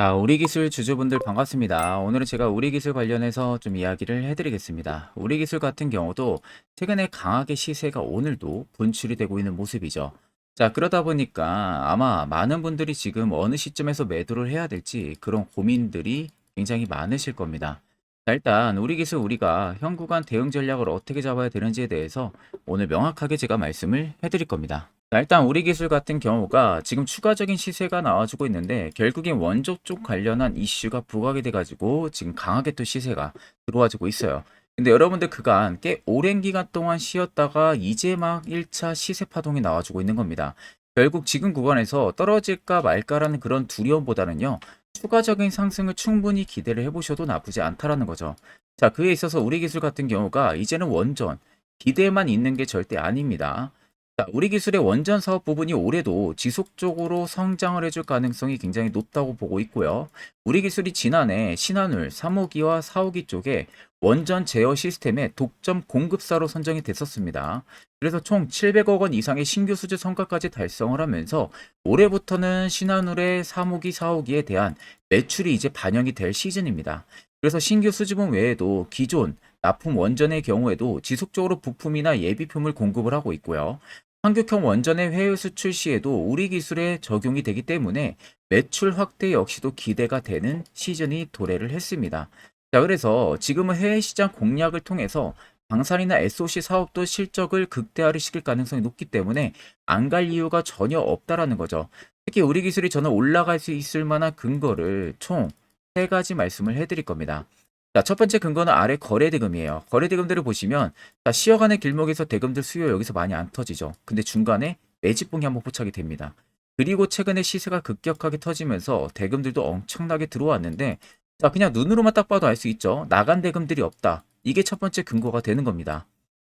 자, 우리 기술 주주분들 반갑습니다. 오늘은 제가 우리 기술 관련해서 좀 이야기를 해드리겠습니다. 우리 기술 같은 경우도 최근에 강하게 시세가 오늘도 분출이 되고 있는 모습이죠. 자, 그러다 보니까 아마 많은 분들이 지금 어느 시점에서 매도를 해야 될지 그런 고민들이 굉장히 많으실 겁니다. 자, 일단 우리 기술 우리가 현 구간 대응 전략을 어떻게 잡아야 되는지에 대해서 오늘 명확하게 제가 말씀을 해드릴 겁니다. 자, 일단 우리 기술 같은 경우가 지금 추가적인 시세가 나와주고 있는데 결국엔 원조 쪽 관련한 이슈가 부각이 돼가지고 지금 강하게 또 시세가 들어와주고 있어요. 근데 여러분들 그간 꽤 오랜 기간 동안 쉬었다가 이제 막 1차 시세 파동이 나와주고 있는 겁니다. 결국 지금 구간에서 떨어질까 말까라는 그런 두려움보다는요. 추가적인 상승을 충분히 기대를 해보셔도 나쁘지 않다라는 거죠. 자, 그에 있어서 우리 기술 같은 경우가 이제는 원전, 기대만 있는 게 절대 아닙니다. 자, 우리 기술의 원전 사업 부분이 올해도 지속적으로 성장을 해줄 가능성이 굉장히 높다고 보고 있고요. 우리 기술이 지난해 신한울 3호기와 4호기 쪽에 원전 제어 시스템의 독점 공급사로 선정이 됐었습니다. 그래서 총 700억 원 이상의 신규 수주 성과까지 달성을 하면서 올해부터는 신한울의 3호기, 4호기에 대한 매출이 이제 반영이 될 시즌입니다. 그래서 신규 수주분 외에도 기존 납품 원전의 경우에도 지속적으로 부품이나 예비품을 공급을 하고 있고요. 한국형 원전의 해외 수출 시에도 우리 기술에 적용이 되기 때문에 매출 확대 역시도 기대가 되는 시즌이 도래를 했습니다. 자, 그래서 지금은 해외 시장 공략을 통해서 방산이나 SOC 사업도 실적을 극대화를 시킬 가능성이 높기 때문에 안 갈 이유가 전혀 없다라는 거죠. 특히 우리 기술이 저는 올라갈 수 있을 만한 근거를 총 세 가지 말씀을 해드릴 겁니다. 자, 첫 번째 근거는 아래 거래 대금이에요. 거래 대금들을 보시면 자, 쉬어가는 길목에서 대금들 수요 여기서 많이 안 터지죠. 근데 중간에 매집봉이 한번 포착이 됩니다. 그리고 최근에 시세가 급격하게 터지면서 대금들도 엄청나게 들어왔는데 자, 그냥 눈으로만 딱 봐도 알 수 있죠. 나간 대금들이 없다. 이게 첫 번째 근거가 되는 겁니다.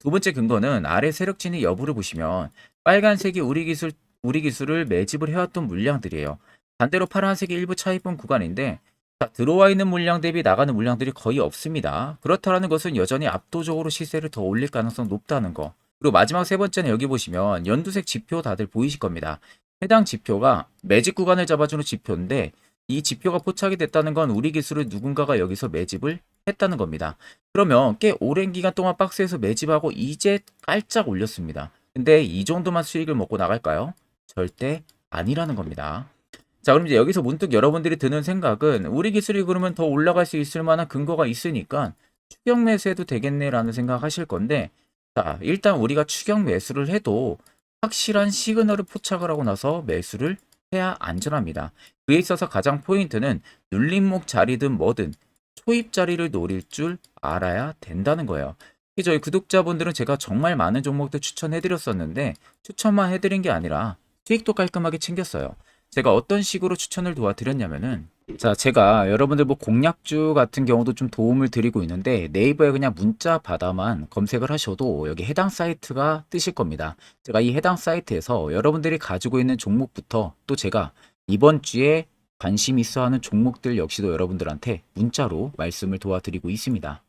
두 번째 근거는 아래 세력진의 여부를 보시면 빨간색이 우리 기술 우리 기술을 매집을 해왔던 물량들이에요. 반대로 파란색이 일부 차입분 구간인데 자, 들어와 있는 물량 대비 나가는 물량들이 거의 없습니다. 그렇다는 것은 여전히 압도적으로 시세를 더 올릴 가능성 높다는 거. 그리고 마지막 세 번째는 여기 보시면 연두색 지표 다들 보이실 겁니다. 해당 지표가 매집 구간을 잡아주는 지표인데 이 지표가 포착이 됐다는 건 우리 기술을 누군가가 여기서 매집을 했다는 겁니다. 그러면 꽤 오랜 기간 동안 박스에서 매집하고 이제 깔짝 올렸습니다. 근데 이 정도만 수익을 먹고 나갈까요? 절대 아니라는 겁니다. 자, 그럼 이제 여기서 문득 여러분들이 드는 생각은 우리 기술이 그러면 더 올라갈 수 있을 만한 근거가 있으니까 추격 매수해도 되겠네라는 생각하실 건데 자, 일단 우리가 추격 매수를 해도 확실한 시그널을 포착을 하고 나서 매수를 해야 안전합니다. 그에 있어서 가장 포인트는 눌림목 자리든 뭐든 초입 자리를 노릴 줄 알아야 된다는 거예요. 저희 구독자분들은 제가 정말 많은 종목들 추천해드렸었는데 추천만 해드린 게 아니라 수익도 깔끔하게 챙겼어요. 제가 어떤 식으로 추천을 도와드렸냐면은 자 제가 여러분들 뭐 공략주 같은 경우도 좀 도움을 드리고 있는데 네이버에 그냥 문자 바다만 검색을 하셔도 여기 해당 사이트가 뜨실 겁니다. 제가 이 해당 사이트에서 여러분들이 가지고 있는 종목부터 또 제가 이번 주에 관심 있어 하는 종목들 역시도 여러분들한테 문자로 말씀을 도와드리고 있습니다.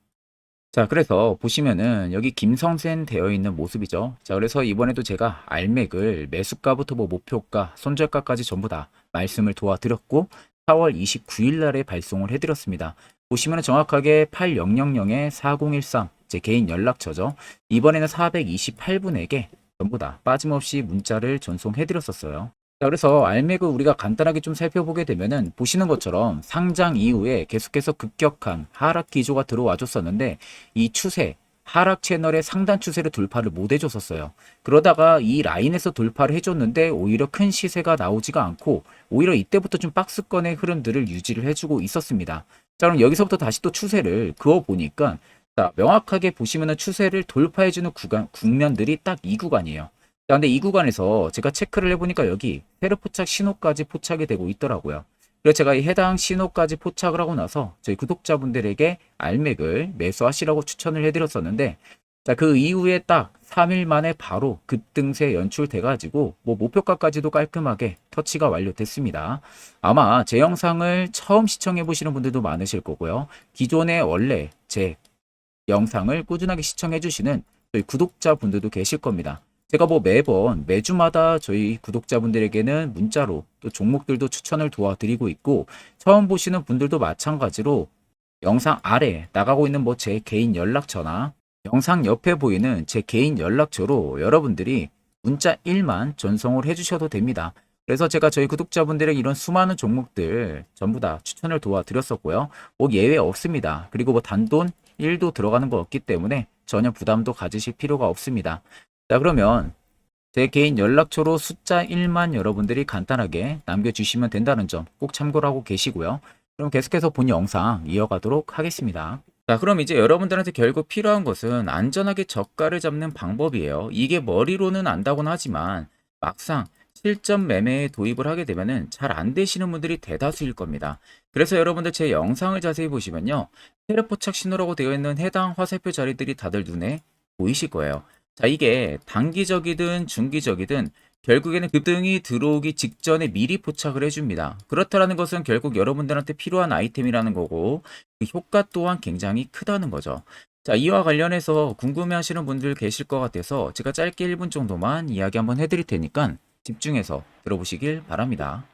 자, 그래서 보시면은 여기 김성센 되어 있는 모습이죠. 자, 그래서 이번에도 제가 알맥을 매수가부터 뭐 목표가, 손절가까지 전부 다 말씀을 도와드렸고 4월 29일 날에 발송을 해드렸습니다. 보시면은 정확하게 8000에 4013, 제 개인 연락처죠. 이번에는 428분에게 전부 다 빠짐없이 문자를 전송해드렸었어요. 자, 그래서 알맥을 우리가 간단하게 좀 살펴보게 되면은 보시는 것처럼 상장 이후에 계속해서 급격한 하락 기조가 들어와 줬었는데 이 추세, 하락 채널의 상단 추세를 돌파를 못 해줬었어요. 그러다가 이 라인에서 돌파를 해줬는데 오히려 큰 시세가 나오지가 않고 오히려 이때부터 좀 박스권의 흐름들을 유지를 해주고 있었습니다. 자, 그럼 여기서부터 다시 또 추세를 그어 보니까 자, 명확하게 보시면은 추세를 돌파해주는 구간, 국면들이 딱 이 구간이에요. 자, 근데 이 구간에서 제가 체크를 해보니까 여기 세로 포착 신호까지 포착이 되고 있더라고요. 그래서 제가 이 해당 신호까지 포착을 하고 나서 저희 구독자분들에게 알맥을 매수하시라고 추천을 해드렸었는데 자, 그 이후에 딱 3일 만에 바로 급등세 연출돼가지고 뭐 목표가까지도 깔끔하게 터치가 완료됐습니다. 아마 제 영상을 처음 시청해보시는 분들도 많으실 거고요. 기존에 원래 제 영상을 꾸준하게 시청해주시는 구독자분들도 계실 겁니다. 제가 뭐 매번 매주마다 저희 구독자분들에게는 문자로 또 종목들도 추천을 도와드리고 있고 처음 보시는 분들도 마찬가지로 영상 아래 나가고 있는 뭐 제 개인 연락처나 영상 옆에 보이는 제 개인 연락처로 여러분들이 문자 1만 전송을 해주셔도 됩니다. 그래서 제가 저희 구독자분들에게 이런 수많은 종목들 전부 다 추천을 도와드렸었고요. 뭐 예외 없습니다. 그리고 뭐 단돈 1도 들어가는 거 없기 때문에 전혀 부담도 가지실 필요가 없습니다. 자, 그러면 제 개인 연락처로 숫자 1만 여러분들이 간단하게 남겨주시면 된다는 점 꼭 참고를 하고 계시고요. 그럼 계속해서 본 영상 이어가도록 하겠습니다. 자, 그럼 이제 여러분들한테 결국 필요한 것은 안전하게 저가를 잡는 방법이에요. 이게 머리로는 안다고는 하지만 막상 실전 매매에 도입을 하게 되면은 잘 안 되시는 분들이 대다수일 겁니다. 그래서 여러분들 제 영상을 자세히 보시면요. 테레포착 신호라고 되어 있는 해당 화살표 자리들이 다들 눈에 보이실 거예요. 자, 이게 단기적이든 중기적이든 결국에는 급등이 들어오기 직전에 미리 포착을 해줍니다. 그렇다라는 것은 결국 여러분들한테 필요한 아이템이라는 거고 그 효과 또한 굉장히 크다는 거죠. 자, 이와 관련해서 궁금해 하시는 분들 계실 것 같아서 제가 짧게 1분 정도만 이야기 한번 해드릴 테니까 집중해서 들어보시길 바랍니다.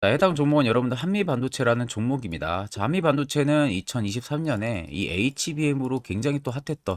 자, 해당 종목은 여러분들 한미반도체라는 종목입니다. 자, 한미반도체는 2023년에 이 HBM으로 굉장히 또 핫했던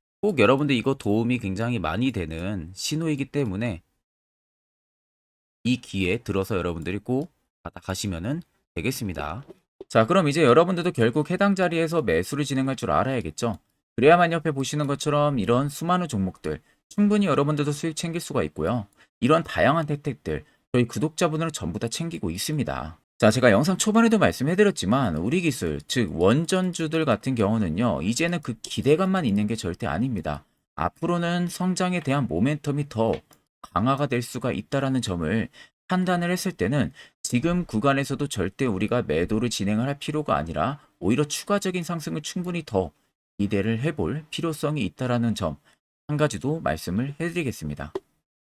꼭 여러분들 이거 도움이 굉장히 많이 되는 신호이기 때문에 이 기회에 들어서 여러분들이 꼭 받아가시면 되겠습니다. 자, 그럼 이제 여러분들도 결국 해당 자리에서 매수를 진행할 줄 알아야겠죠? 그래야만 옆에 보시는 것처럼 이런 수많은 종목들 충분히 여러분들도 수익 챙길 수가 있고요. 이런 다양한 혜택들 저희 구독자분들은 전부 다 챙기고 있습니다. 자, 제가 영상 초반에도 말씀해드렸지만 우리 기술, 즉 원전주들 같은 경우는요, 이제는 그 기대감만 있는 게 절대 아닙니다. 앞으로는 성장에 대한 모멘텀이 더 강화가 될 수가 있다라는 점을 판단을 했을 때는 지금 구간에서도 절대 우리가 매도를 진행을 할 필요가 아니라 오히려 추가적인 상승을 충분히 더 기대를 해볼 필요성이 있다라는 점 한 가지도 말씀을 해드리겠습니다.